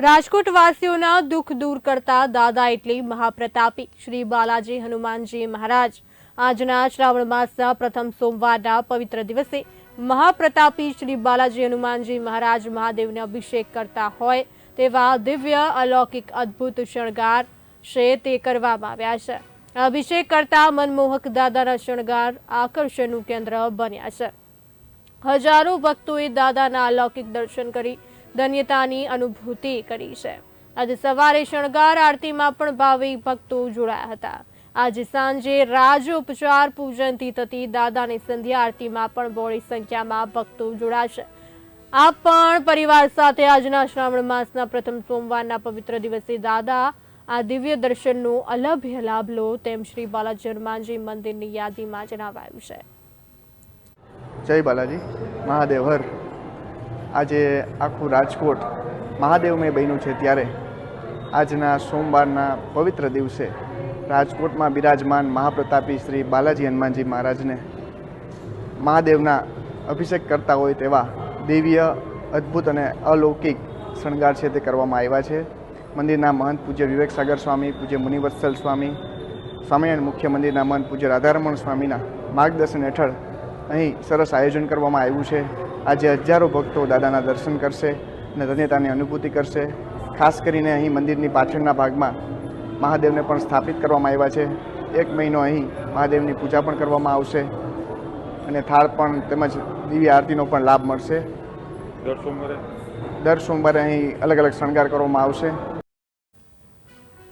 રાજકોટ વાસીઓના દુઃખ દૂર કરતા દાદા એટલે મહાપ્રતાપી. શ્રી બાલાજી હનુમાનજી મહારાજ. આજના શ્રાવણ માસના પ્રથમ સોમવારના પવિત્ર દિવસે મહાપ્રતાપી શ્રી બાલાજી હનુમાનજી મહારાજ મહાદેવને અભિષેક કરતા હોય તેવા દિવ્ય, અલૌકિક, અદ્ભુત શણગાર છે તે કરવામાં આવ્યા છે. અભિષેક કરતા મનમોહક દાદાના શણગાર આકર્ષણનું કેન્દ્ર બન્યા છે. હજારો ભક્તોએ દાદાના અલૌકિક દર્શન કરી ધન્યતાની અનુભૂતિ કરી છે. આજે સવારે શણગાર આરતીમાં પણ ભાવિક ભક્તો જોડાયા હતા. આજે સાંજે રાજોપચાર પૂજનથી થતી દાદાની સંધ્યા આરતીમાં પણ બહોળી સંખ્યામાં ભક્તો જોડાશે. આ પણ પરિવાર સાથે આજના શ્રાવણ માસના પ્રથમ સોમવારના પવિત્ર દિવસે દાદા, આ દિવ્ય દર્શનનો અલભ્ય લાભ લો તેમ શ્રી બાલાજી હનુમાનજી મંદિરની યાદીમાં જણાવાયું છે. જય બાલાજી. મહાદેવ હર. આજે આખું રાજકોટ મહાદેવમય બન્યું છે ત્યારે. આજના સોમવારના પવિત્ર દિવસે રાજકોટમાં બિરાજમાન મહાપ્રતાપી શ્રી બાલાજી હનુમાનજી મહારાજને મહાદેવના અભિષેક કરતા હોય તેવા દિવ્ય અદ્ભુત અને અલૌકિક શણગાર છે તે કરવામાં આવ્યા છે. મંદિરના મહંત પૂજ્ય વિવેક સાગર સ્વામી, પૂજ્ય મુનિવત્સલ સ્વામી, સ્વામિનારાયણ મુખ્ય મંદિરના મહંત પૂજ્ય રાધારમણ સ્વામીના માર્ગદર્શન હેઠળ અહીં સરસ આયોજન કરવામાં આવ્યું છે. આજે હજારો ભક્તો દાદાના દર્શન કરશે અને ધન્યતાની અનુભૂતિ કરશે. ખાસ કરીને અહીં મંદિરની પાછળના ભાગમાં મહાદેવને પણ સ્થાપિત કરવામાં આવ્યા છે. એક મહિનો અહીં મહાદેવની પૂજા પણ કરવામાં આવશે અને થાળ પણ તેમજ દિવ્ય આરતીનો પણ લાભ મળશે. દર સોમવારે? દર સોમવારે અહીં અલગ અલગ શણગાર કરવામાં આવશે.